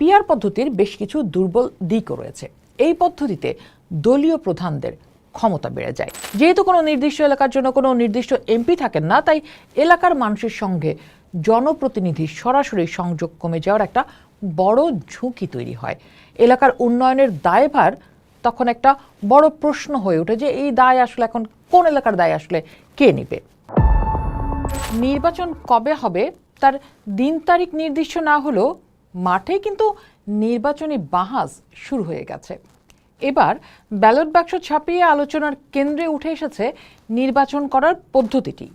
PR পদ্ধতির বেশ কিছু দুর্বল দিকও রয়েছে। এই পদ্ধতিতে দলীয় প্রধানদের ক্ষমতা বেড়ে যায়। যেহেতু কোনো নির্দিষ্ট এলাকার জন্য কোনো নির্দিষ্ট এমপি থাকেন না, তাই এলাকার মানুষের সঙ্গে জনপ্রতিনিধির সরাসরি সংযোগ কমে যাওয়ার একটা বড় ঝুঁকি তৈরি হয়। এলাকার উন্নয়নের দায়ভার তখন একটা বড় প্রশ্ন হয়ে ওঠে যে, এই দায় আসলে এখন কোন এলাকার দায় আসলে কে নেবে? নির্বাচন কবে হবে? তার দিন তারিখ নির্দিষ্ট না হলেও মাঠে কিন্তু নির্বাচনী বাহাজ শুরু হয়ে গেছে। এবার ব্যালট বাক্স ছাপিয়ে আলোচনার কেন্দ্রে উঠে এসেছে নির্বাচন করার পদ্ধতিটি।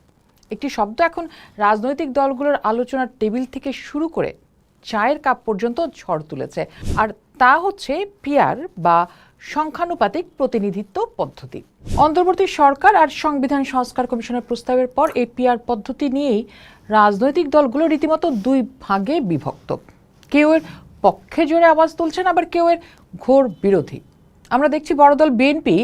একটি শব্দ এখন রাজনৈতিক দলগুলোর আলোচনার টেবিল থেকে শুরু করে চায়ের কাপ পর্যন্ত ঝড় তুলেছে। আর তা হচ্ছে পিয়ার বা সংখ্যানুপাতিক প্রতিনিধিত্ব পদ্ধতি। অন্তর্বর্তী সরকার আর সংবিধান সংস্কার কমিশনের প্রস্তাবের পর এই পিয়ার পদ্ধতি নিয়েই রাজনৈতিক দলগুলো রীতিমতো দুই ভাগে বিভক্ত। কেউ এর পক্ষে জোরে আওয়াজ তুলছেন, আবার কেউ এর ঘোর বিরোধী। আমরা দেখছি বড় দল বিএনপি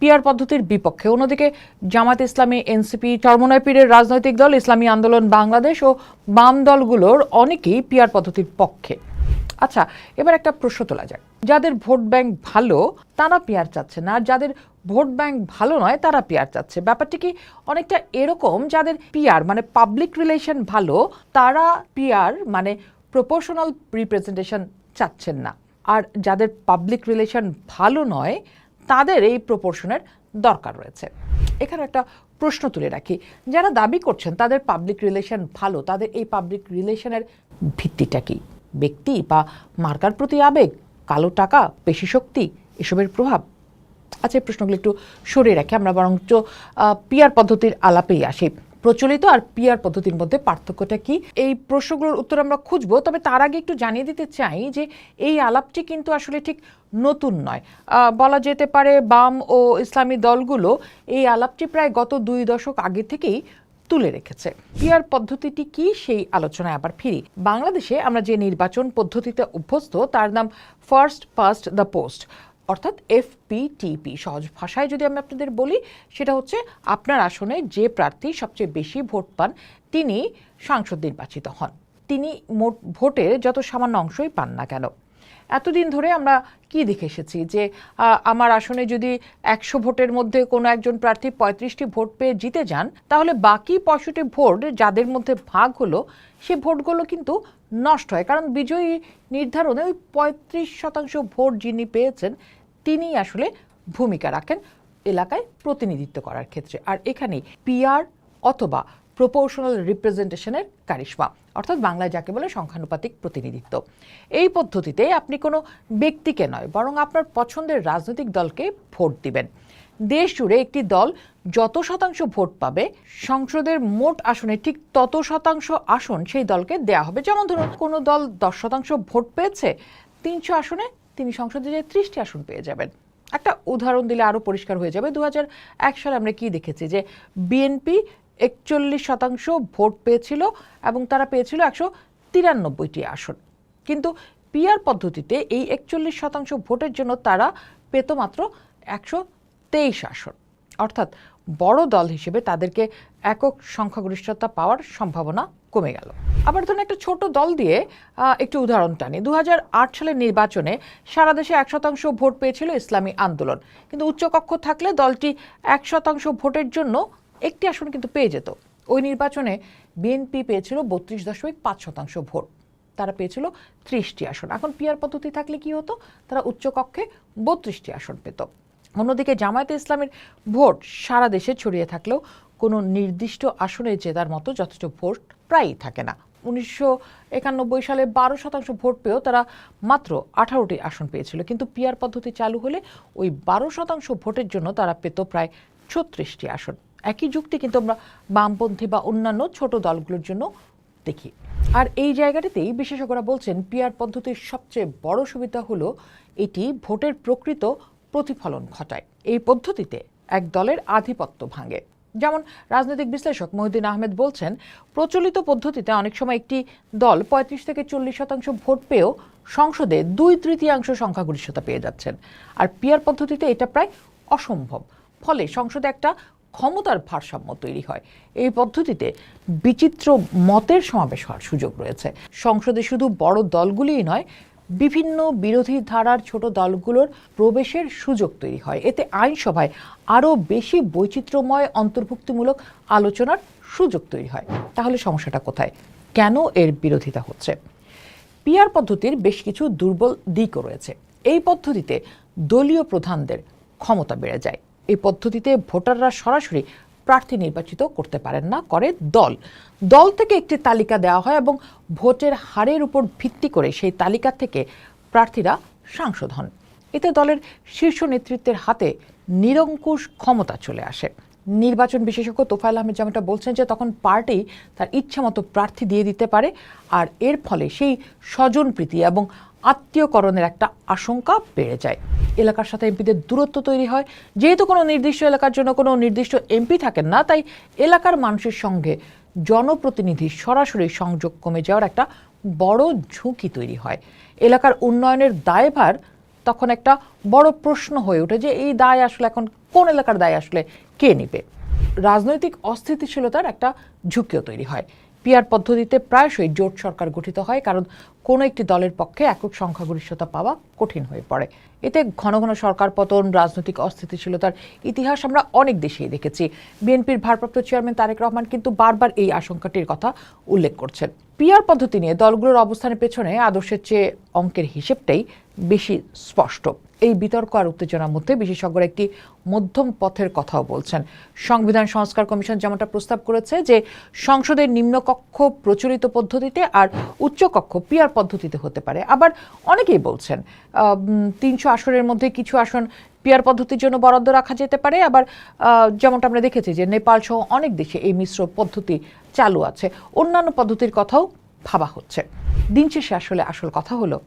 পিয়ার পদ্ধতির বিপক্ষে। অন্যদিকে জামাত ইসলামী, এনসিপি চরমনায় পীরের রাজনৈতিক দল, ইসলামী আন্দোলন, বাংলাদেশ ও বাম দলগুলোর অনেকেই পিয়ার পদ্ধতির পক্ষে। আচ্ছা এবার একটা প্রশ্ন তোলা যায় যাদের ভোট ব্যাংক ভালো, তারা পিয়ার চাচ্ছে না? আর যাদের ভোট ব্যাংক ভালো নয়, তারা পিয়ার চাচ্ছে। ব্যাপারটি কি অনেকটা এরকম? যাদের পিয়ার মানে পাবলিক রিলেশন ভালো, তারা পিয়ার মানে প্রপোর্শনাল রিপ্রেজেন্টেশন চাচ্ছেন না। আর যাদের পাবলিক রিলেশন ভালো নয়, তাদের এই প্রপোর্শনের দরকার রয়েছে। এখানে একটা প্রশ্ন তুলে রাখি। যারা দাবি করছেন তাদের পাবলিক রিলেশন ভালো, তাদের এই পাবলিক রিলেশনের ভিত্তিটা কি? ব্যক্তি বা মার্কার প্রতি আবেগ, কালো টাকা পেশি শক্তি, এসবের প্রভাব? আচ্ছা এই প্রশ্নগুলো একটু সরিয়ে রাখি, আমরা বরঞ্চ পিয়ার পদ্ধতির আলাপেই আসি। প্রচলিত আর পিয়ার পদ্ধতির মধ্যে পার্থক্যটা কি? এই প্রশ্নগুলোর উত্তর আমরা খুঁজবো, তবে তার আগে একটু জানিয়ে দিতে চাই যে এই আলাপটি কিন্তু আসলে ঠিক নতুন নয়। বলা যেতে পারে বাম ও ইসলামী দলগুলো এই আলাপটি প্রায় গত দুই দশক আগে থেকেই তুলে রেখেছে। পিয়ার পদ্ধতিটি কি সেই আলোচনায় আবার ফিরি। বাংলাদেশে আমরা যে নির্বাচন পদ্ধতিতে অভ্যস্ত, তার নাম ফার্স্ট পাস্ট দ্য পোস্ট অর্থাৎ এফ এফপিটিপি সহজ ভাষায় যদি আমি আপনাদের বলি, সেটা হচ্ছে আপনার আসনে যে প্রার্থী সবচেয়ে বেশি ভোট পান, তিনি সাংসদ নির্বাচিত হন। তিনি মোট ভোটের যত সামান্য অংশই পান না কেন। এতদিন ধরে আমরা কি দেখে এসেছি যে আমার আসনে যদি একশো ভোটের মধ্যে কোনো একজন প্রার্থী পঁয়ত্রিশটি ভোট পেয়ে জিতে যান, তাহলে বাকি পঁয়ষট্টি ভোট যাদের মধ্যে ভাগ হলো, সে ভোটগুলো কিন্তু নষ্ট হয়। কারণ বিজয়ী নির্ধারণে ওই পঁয়ত্রিশ শতাংশ ভোট যিনি পেয়েছেন তিনিই আসলে ভূমিকা রাখেন এলাকায় প্রতিনিধিত্ব করার ক্ষেত্রে। আর এখানেই পিআর অথবা প্রপোর্শনাল রিপ্রেজেন্টেশনের কারিশমা, অর্থাৎ বাংলায় যাকে বলে সংখ্যানুপাতিক প্রতিনিধিত্ব। এই পদ্ধতিতে আপনি কোনো ব্যক্তিকে নয়, বরং আপনার পছন্দের রাজনৈতিক দলকে ভোট দিবেন। দেশ জুড়ে একটি দল যত শতাংশ ভোট পাবে, সংসদের মোট আসনে ঠিক তত শতাংশ আসন সেই দলকে দেয়া হবে। যেমন ধরুন, কোনো দল দশ শতাংশ ভোট পেয়েছে, তিনশো আসনে তিনি সংসদে যে ত্রিশটি আসন পেয়ে যাবেন। একটা উদাহরণ দিলে আরও পরিষ্কার হয়ে যাবে। দু সালে আমরা কি দেখেছি? যে বিএনপি একচল্লিশ শতাংশ ভোট পেয়েছিল এবং তারা পেয়েছিল একশো তিরানব্বইটি আসন। কিন্তু পিআর পদ্ধতিতে এই একচল্লিশ শতাংশ ভোটের জন্য তারা পেত মাত্র একশো তেইশ আসন। অর্থাৎ বড় দল হিসেবে তাদেরকে একক সংখ্যাগরিষ্ঠতা পাওয়ার সম্ভাবনা কমে গেল। আবার ধরুন একটা ছোট দল দিয়ে একটু উদাহরণ টানি। দু হাজার আট সালের নির্বাচনে সারা দেশে এক শতাংশ ভোট পেয়েছিল ইসলামী আন্দোলন। কিন্তু উচ্চকক্ষ থাকলে দলটি এক শতাংশ ভোটের জন্য একটি আসন কিন্তু পেয়ে যেত। ওই নির্বাচনে বিএনপি পেয়েছিল বত্রিশ দশমিক পাঁচ শতাংশ ভোট। তারা পেয়েছিল ত্রিশটি আসন। এখন পিয়ার পদ্ধতি থাকলে কি হতো? তারা উচ্চকক্ষে বত্রিশটি আসন পেত। অন্যদিকে জামায়াতে ইসলামের ভোট সারা দেশে ছড়িয়ে থাকলেও কোনো নির্দিষ্ট আসনে জেতার মতো যথেষ্ট ভোট প্রায়ই থাকে না। উনিশশো একানব্বই সালে বারো শতাংশ ভোট পেয়েও তারা মাত্র আঠারোটি আসন পেয়েছিল। কিন্তু পিয়ার পদ্ধতি চালু হলে ওই বারো শতাংশ ভোটের জন্য তারা পেত প্রায় ছত্রিশটি আসন। একই যুক্তি কিন্তু আমরা বামপন্থী বা অন্যান্য ছোট দলগুলোর জন্য দেখি। আর এই জায়গাটিতেই বিশেষজ্ঞরা বলছেন পিয়ার পদ্ধতির সবচেয়ে বড় সুবিধা হলো এটি ভোটের প্রকৃত প্রতিফলন ঘটায়। এই পদ্ধতিতে এক দলের আধিপত্য ভাঙে। যেমন রাজনৈতিক বিশ্লেষক মহিউদ্দিন আহমেদ বলছেন, প্রচলিত পদ্ধতিতে অনেক সময় একটি দল পঁয়ত্রিশ থেকে চল্লিশ শতাংশ ভোট পেয়েও সংসদে দুই তৃতীয়াংশ সংখ্যাগরিষ্ঠতা পেয়ে যাচ্ছেন। আর পিয়ার পদ্ধতিতে এটা প্রায় অসম্ভব। ফলে সংসদে একটা ক্ষমতার ভারসাম্য তৈরি হয়। এই পদ্ধতিতে বিচিত্র মতের সমাবেশ হওয়ার সুযোগ রয়েছে। সংসদে শুধু বড় দলগুলিই নয় বিভিন্ন বিরোধী ধারার ছোট দলগুলোর প্রবেশের সুযোগ তৈরি হয়। এতে আইনসভায় আরও বেশি বৈচিত্র্যময়, অন্তর্ভুক্তিমূলক আলোচনার সুযোগ তৈরি হয়। তাহলে সমস্যাটা কোথায়? কেন এর বিরোধিতা হচ্ছে? পিআর পদ্ধতির বেশ কিছু দুর্বল দিকও রয়েছে। এই পদ্ধতিতে দলীয় প্রধানদের ক্ষমতা বেড়ে যায়। এই পদ্ধতিতে ভোটাররা সরাসরি প্রার্থী নির্বাচিত করতে পারেন না, করে দল। দল থেকে একটি তালিকা দেওয়া হয় এবং ভোটের হারের উপর ভিত্তি করে সেই তালিকা থেকে প্রার্থীরা সাংসদ হন। এতে দলের শীর্ষ নেতৃত্বের হাতে নিরঙ্কুশ ক্ষমতা চলে আসে। নির্বাচন বিশেষজ্ঞ তোফায়েল আহমেদ যেমনটা বলছেন যে তখন পার্টি তার ইচ্ছা মতো প্রার্থী দিয়ে দিতে পারে, আর এর ফলে সেই স্বজনপ্রীতি এবং আত্মীয়করণের একটা আশঙ্কা বেড়ে যায়। এলাকার সাথে এমপিদের দূরত্ব তৈরি হয়। যেহেতু কোনো নির্দিষ্ট এলাকার জন্য কোনো নির্দিষ্ট এমপি থাকেন না, তাই এলাকার মানুষের সঙ্গে জনপ্রতিনিধির সরাসরি সংযোগ কমে যাওয়ার একটা বড় ঝুঁকি তৈরি হয়। এলাকার উন্নয়নের দায়ভার তখন একটা বড় প্রশ্ন হয়ে ওঠে যে, এই দায় আসলে এখন কোন এলাকার দায় আসলে কে নেবে? রাজনৈতিক অস্থিতিশীলতার একটা ঝুঁকিও তৈরি হয়। পিআর পদ্ধতিতে প্রায়শই জোট সরকার গঠিত হয়, কারণ কোনো একটি দলের পক্ষে একক সংখ্যাগরিষ্ঠতা পাওয়া কঠিন হয়ে পড়ে। এতে ঘন ঘন সরকার পতন, রাজনৈতিক অস্থিতিশীলতার ইতিহাস আমরা অনেক দেশেই দেখেছি। বিএনপির ভারপ্রাপ্ত চেয়ারম্যান তারেক রহমান কিন্তু বারবার এই আশঙ্কাটির কথা উল্লেখ করছেন। পিআর পদ্ধতি নিয়ে দলগুলোর অবস্থানের পেছনে আদর্শের চেয়ে অঙ্কের হিসেবটাই বেশি স্পষ্ট। এই বিতর্ক আর উত্তেজনার মধ্যে বিশেষজ্ঞরা একটি মধ্যম পথের কথাও বলছেন। সংবিধান সংস্কার কমিশন যেমনটা প্রস্তাব করেছে যে, সংসদের নিম্নকক্ষ প্রচলিত পদ্ধতিতে আর উচ্চকক্ষ পিআর পদ্ধতিতে হতে পারে। আবার অনেকেই বলছেন তিনশো আসনের মধ্যে কিছু আসন পিআর পদ্ধতির জন্য বরাদ্দ রাখা যেতে পারে। আবার যেমনটা আমরা দেখেছি যে, নেপাল সহ অনেক দেশে এই মিশ্র পদ্ধতি চালু আছে। অন্যান্য পদ্ধতির কথাও ভাবা হচ্ছে। দিন শেষে আসলে আসল কথা হলো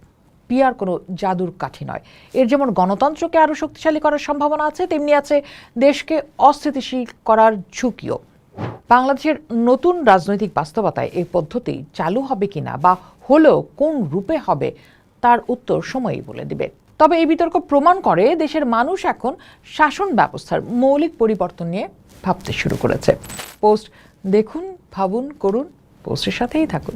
পিয়ার কোনো জাদুর কাঠি নয়। এর যেমন গণতন্ত্রকে আরও শক্তিশালী করার সম্ভাবনা আছে, তেমনি আছে দেশকে অস্থিতিশীল করার ঝুঁকিও। বাংলাদেশের নতুন রাজনৈতিক বাস্তবতায় এই পদ্ধতি চালু হবে কিনা বা হলেও কোন রূপে হবে, তার উত্তর সময়ই বলে দিবে। তবে এই বিতর্ক প্রমাণ করে দেশের মানুষ এখন শাসন ব্যবস্থার মৌলিক পরিবর্তন নিয়ে ভাবতে শুরু করেছে। পোস্ট দেখুন, ভাবুন, করুন, পোস্টের সাথেই থাকুন।